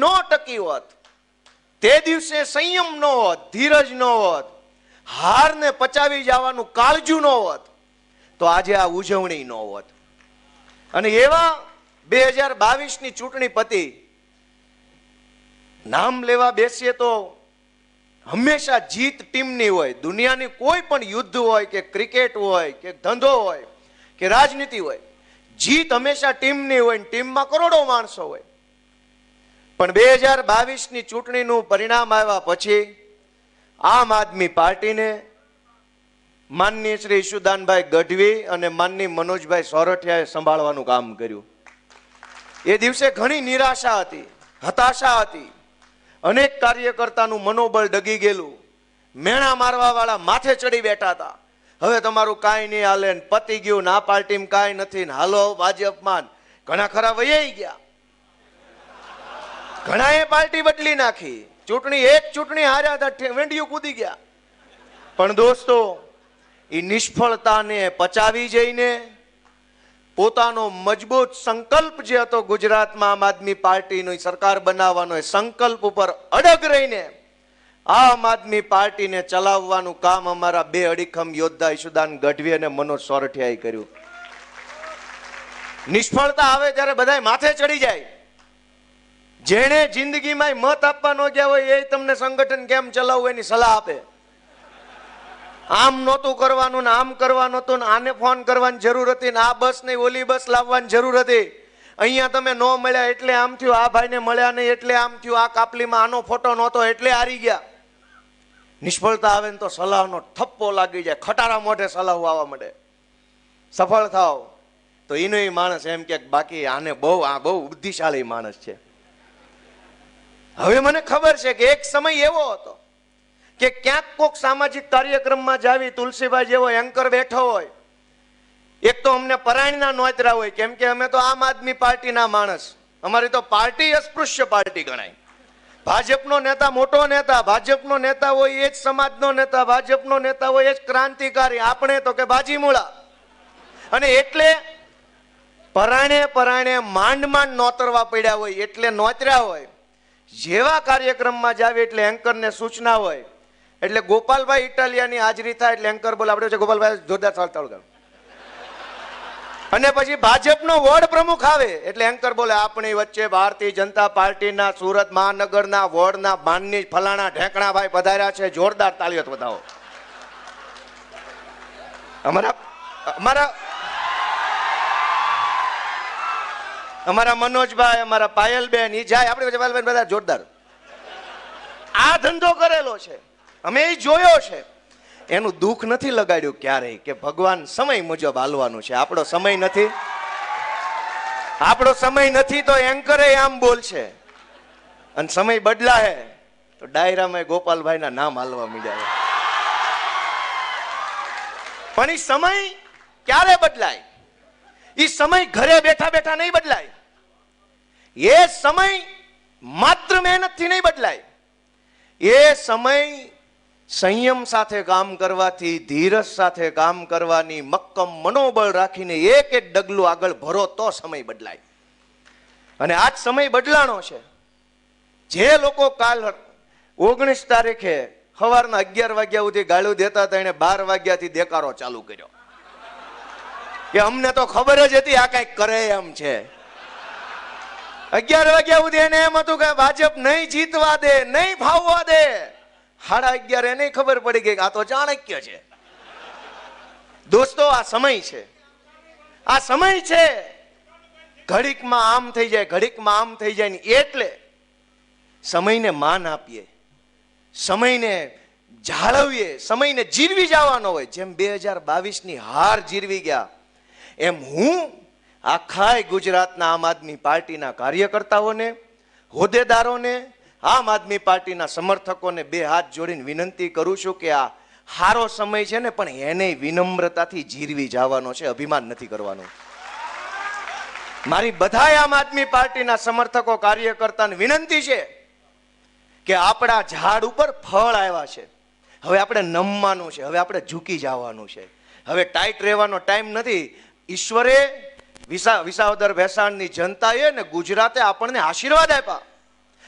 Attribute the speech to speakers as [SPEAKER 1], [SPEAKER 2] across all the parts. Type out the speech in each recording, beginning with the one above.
[SPEAKER 1] ન ટકી હોત, તે દિવસે સંયમ ન હોત, ધીરજ ન હોત, હારને પચાવી જવાનું કાળજું ન હોત, તો આજે આ ઉજવણી ન હોત. અને એવા બે હજાર બાવીસની ચૂંટણી પતી નામ લેવા બેસીએ તો હંમેશા જીત ટીમની હોય, દુનિયાની કોઈ પણ યુદ્ધ હોય કે ક્રિકેટ હોય કે ધંધો હોય કે રાજનીતિ હોય, જીત હંમેશા ટીમની હોય ને ટીમમાં કરોડો માણસો હોય. પણ બે હજાર બાવીસની ચૂંટણીનું પરિણામ આવ્યા પછી આમ આદમી પાર્ટીને માનનીય શ્રી ઈશુદાનભાઈ ગઢવી અને માનની મનોજભાઈ સોરઠિયાએ સંભાળવાનું કામ કર્યું. એ દિવસે ઘણી નિરાશા હતી, હતાશા હતી. અનેક કાર્યકર્તાનું મનોબળ ડગી ગયેલું. મેણા મારવા વાળા માથે ચડી બેઠા હતા. હવે તમારું કાંઈ નહીં હાલે પતી ગયું ના પાર્ટીમાં કાંઈ નથી ને હાલો, ભાજપમાં ઘણા ખરા વૈયાઈ ગયા. ઘણાએ પાર્ટી બદલી નાખી. ચૂંટણી એક ચૂંટણી હાર્યા હતા વેંડિયું કૂદી ગયા. પણ દોસ્તો, એ નિષ્ફળતાને પચાવી જઈને પોતાનો મજબૂત સંકલ્પ જે હતો ગુજરાતમાં આમ આદમી પાર્ટીનો સરકાર બનાવવાનો, એ સંકલ્પ ઉપર અડગ રહીને આમ આદમી પાર્ટીને ચલાવવાનું કામ અમારા બે અડીખમ યોદ્ધા ઈશુદાન ગઢવી અને મનોજ સોરઠિયાએ કર્યું. નિષ્ફળતા આવે ત્યારે બધાય માથે ચડી જાય. જેણે જિંદગીમાં મત આપવા ન ગયા હોય એ તમને સંગઠન કેમ ચલાવવું એની સલાહ આપે. આમ નહોતું કરવાનું ને આમ કરવાનું હતું ને આને ફોન કરવાની જરૂર હતી ને આ બસ નહીં ઓલી બસ લાવવાની જરૂર હતી. અહીંયા તમે ન મળ્યા એટલે આમ થયું, આ ભાઈને મળ્યા નહીં એટલે આમ થયું, આ કાપલીમાં આનો ફોટો નહોતો એટલે હારી ગયા. નિષ્ફળતા આવે ને તો સલાહનો ઠપ્પો લાગી જાય, ખટારા મોઢે સલાહ આવવા માંડે. સફળ થાવ તો એનો માણસ એમ કે બાકી આને બહુ, આ બહુ બુદ્ધિશાળી માણસ છે. હવે મને ખબર છે કે એક સમય એવો હતો કે ક્યાંક કોક સામાજિક કાર્યક્રમમાં જાવી તુલસીભાઈ જેવો એન્કર બેઠો હોય. એક તો અમને પરાયણના નોતરા હોય, કેમ કે અમે તો આમ આદમી પાર્ટીના માણસ. અમારી તો પાર્ટી અસ્પૃશ્ય પાર્ટી ગણાય. ભાજપનો નેતા મોટો નેતા, ભાજપનો નેતા હોય એ જ સમાજનો નેતા, ભાજપનો નેતા હોય એ જ ક્રાંતિકારી, આપણે તો કે બાજીમૂળા. અને એટલે પરાણે પરાણે માંડ માંડ નોતરવા પડ્યા હોય, એટલે નોતર્યા હોય. જેવા કાર્યક્રમમાં જાવે એટલે એન્કરને સૂચના હોય. એટલે ગોપાલભાઈ ઇટાલિયાની હાજરી થાય એટલે એન્કર બોલે આપણે ગોપાલભાઈ જોરદાર ચાલુ કરો. અને પછી ભાજપનો વોર્ડ પ્રમુખ આવે એટલે એન્કર બોલે, આપણી વચ્ચે ભારતીય જનતા પાર્ટીના, સુરત મહાનગરના વોર્ડના માનની ફલાણા ઢેંકણાભાઈ પધાર્યા છે. જોરદાર તાળીઓ બતાવો અમારા અમારા અમારા મનોજભાઈ, અમારા પાયલબેન એ જાય. આપણે પાયલબેન બધા જોરદાર. આ ધંધો કરેલો છે. અમે એ જોયો છે. એનું દુઃખ નથી લગાડ્યું ક્યારેય કે ભગવાન સમય મુજબ હાલવાનું છે. આપણો સમય નથી. આપણો સમય નથી તો એન્કરે આમ બોલશે. અને સમય બદલાહે તો ડાયરામાં ગોપાલભાઈના નામ હાલવા મીડ્યા પણ એ સમય ક્યારે બદલાય? એ સમય ઘરે બેઠા બેઠા નહીં બદલાય. એ સમય માત્ર મહેનતથી નહીં બદલાય. એ સમય સંયમ સાથે કામ કરવાથી, ધીરજ સાથે કામ કરવાની, મક્કમ મનોબળ રાખીને એક એક ડગલું આગળ ભરો તો સમય બદલાય. અને આજ સમય બદલાણો છે. જે લોકો કાલ ઓગણીસ તારીખે સવારના અગિયાર વાગ્યા સુધી ગાળું દેતા હતા, એને બાર વાગ્યાથી દેકારો ચાલુ કર્યો. કે અમને તો ખબર જ હતી આ કંઈક કરે એમ છે. અગિયાર વાગ્યા સુધી એને એમ હતું કે ભાજપ નહીં જીતવા દે, નહીં ફાવવા દે. સાડા અગિયાર એને ખબર પડી ગઈ આ તો ચાણક્ય છે. દોસ્તો, આ સમય છે. આ સમય છે. ઘડીકમાં આમ થઈ જાય, ઘડીકમાં આમ થઈ જાય ને એટલે સમયને માન આપીએ. સમયને જાળવીએ, સમયને જીરવી જવાનો હોય. જેમ બે હજાર બાવીસની હાર જીરવી ગયા એમ હું આખાય ગુજરાતના આમ આદમી પાર્ટીના કાર્યકર્તાઓને, હોદ્દેદારોને, આમ આદમી પાર્ટીના સમર્થકોને બે હાથ જોડીને વિનંતી કરું છું કે આ સારો સમય છે ને, પણ એને વિનમ્રતાથી જીરવી જવાનો છે, અભિમાન નથી કરવાનું. મારી બધા આમ આદમી પાર્ટીના સમર્થકો, કાર્યકર્તાને વિનંતી છે કે આપણા ઝાડ ઉપર ફળ આવ્યા છે. હવે આપણે નમવાનું છે, હવે આપણે ઝૂકી જવાનું છે. હવે ટાઈટ રહેવાનો ટાઈમ નથી. ઈશ્વરે વિસા, વિસાવદર ભેસાણની જનતાએ ને ગુજરાતે આપણને આશીર્વાદ આપ્યા.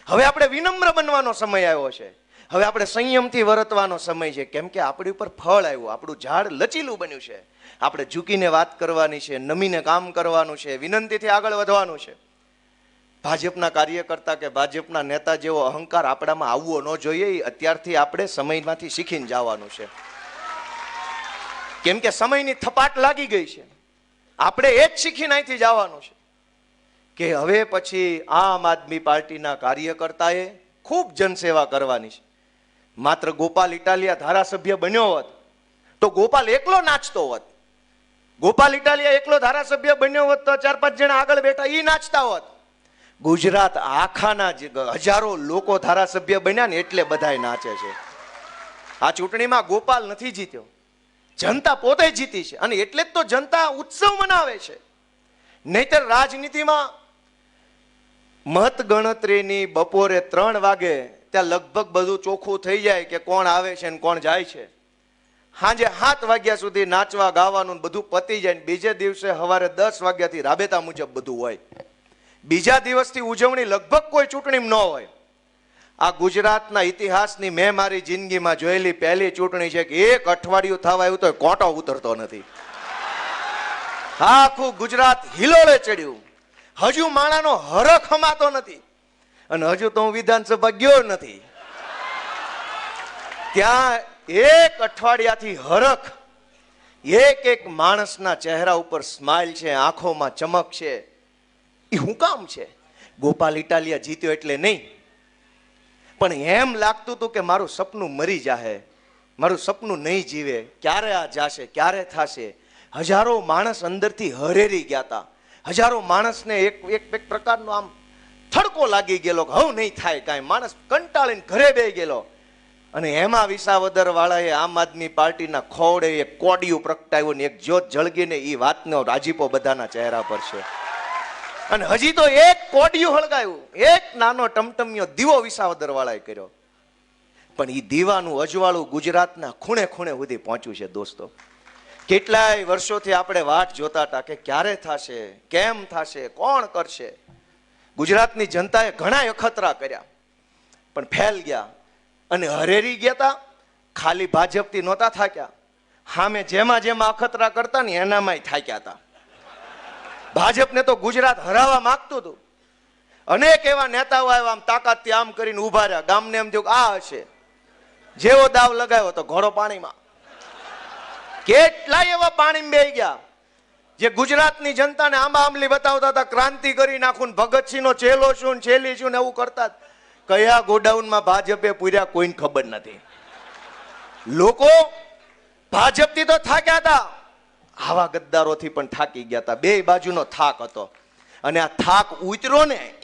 [SPEAKER 1] હવે આપણે વિનમ્ર બનવાનો સમય આવ્યો છે. હવે આપણે સંયમથી વર્તવાનો સમય છે. કેમ કે આપણી ઉપર ફળ આવ્યું. આપણું ઝાડ લચીલું બન્યું છે. આપણે ઝૂકીને વાત કરવાની છે, નમીને કામ કરવાનું છે, વિનંતીથી આગળ વધવાનું છે. ભાજપના કાર્યકર્તા કે ભાજપના નેતા જેવો અહંકાર આપણામાં આવવો ન જોઈએ અત્યારથી આપણે સમયમાંથી શીખીને જવાનું છે. કેમ કે સમયની થપાટ લાગી ગઈ છે. આપણે એ જ શીખીને અહીંથી જવાનું છે કે હવે પછી આમ આદમી પાર્ટીના કાર્યકર્તાએ ખૂબ જનસેવા કરવાની છે. માત્ર ગોપાલ ઇટાલિયા ધારાસભ્ય બન્યો હોત તો ગોપાલ એકલો નાચતો હોત. ગોપાલ ઇટાલિયા એકલો ધારાસભ્ય બન્યો હોત તો ચાર પાંચ જણા આગળ બેઠા એ નાચતા હોત. ગુજરાત આખાના જે હજારો લોકો ધારાસભ્ય બન્યા ને એટલે બધાય નાચે છે. આ ચૂંટણીમાં ગોપાલ નથી જીત્યો. જનતા પોતે જીતી છે. અને એટલે જ તો જનતા ઉત્સવ મનાવે છે. નહીતર રાજનીતિમાં મત ગણતરીની બપોરે ત્રણ વાગે ત્યાં લગભગ બધું ચોખ્ખું થઈ જાય કે કોણ આવે છે ને કોણ જાય છે. સાંજે સાત વાગ્યા સુધી નાચવા ગાવાનું બધું પતી જાય ને બીજે દિવસે સવારે દસ વાગ્યાથી રાબેતા મુજબ બધું હોય. બીજા દિવસથી ઉજવણી લગભગ કોઈ ચૂંટણી ન હોય. આ ગુજરાતના ઇતિહાસની મેં મારી જિંદગીમાં જોયેલી પહેલી ચૂંટણી છે કે એક અઠવાડિયું થવા આવ્યું તો કોટો ઉતરતો નથી. આખું ગુજરાત હિલોળે ચડ્યું. હજુ માણાનો હરખ હમાતો નથી. અને હજુ તો હું વિધાનસભા ગયો નથી. ત્યાં એક અઠવાડિયાથી હરખ, એક એક માણસના ચહેરા ઉપર સ્માઇલ છે, આંખોમાં ચમક છે. એ શું કામ છે. ગોપાલ ઇટાલિયા જીત્યો એટલે નહીં. પણ એમ લાગતું હતું કે મારું સપનું મરી જાહે, મારું સપનું નહીં જીવે. ક્યારે આ જાશે, ક્યારે થશે? હજારો માણસ અંદરથી હરેરી ગયા હતા હજારો માણસને એક એક એક પ્રકારનો આમ થડકો લાગી ગયેલો હવે નહીં થાય કાંઈ. માણસ કંટાળીને ઘરે બેહી ગયેલો. અને એમાં વિસાવદર વાળાએ આમ આદમી પાર્ટીના ખોડે એક કોડિયું પ્રગટાવ્યું ને એક જ્યોત જળગીને એ વાતનો રાજીપો બધાના ચહેરા પર છે. અને હજી તો એક કોડિયું હળગાયું. એક નાનો ટમટમિયો દીવો વિસાવદર વાળાએ કર્યો. પણ એ દીવાનું અજવાળું ગુજરાતના ખૂણે ખૂણે સુધી પહોંચ્યું છે, દોસ્તો. કેટલાય વર્ષોથી આપણે વાટ જોતા હતા કે ક્યારે થશે, કેમ થશે, કોણ કરશે? ગુજરાતની જનતાએ ઘણા અખતરા કર્યા. પણ ફેલ ગયા અને હરેરી ગયા હતા ખાલી ભાજપથી નહોતા થાક્યા. હામે જેમાં જેમાં અખતરા કરતા ને એનામાંય થાક્યા હતા. ભાજપને તો ગુજરાત હરાવવા માંગતું હતું. અનેક એવા નેતાઓ આવ્યા, આમ તાકાતથી આમ કરીને ઊભા રહ્યા. ગામને એમ થયું આ હશે. જેવો દાવ લગાવ્યો તો ઘોડો પાણીમાં. કેટલાય એવા પાણી બે ગયા. જે ગુજરાતની જનતાને આંબા આંબલી બતાવતા હતા, ક્રાંતિ કરી નાખું ભગતસિંહનો ચેલો શું છેલી શું ને એવું કરતા કયા ગોડાઉનમાં ભાજપે પૂર્યા કોઈને ખબર નથી. લોકો ભાજપથી તો થાક્યા હતા. આવા ગદ્દારોથી પણ થાકી ગયા હતા. બે બાજુનો થાક હતો. અને આ થાક ઉતરો ને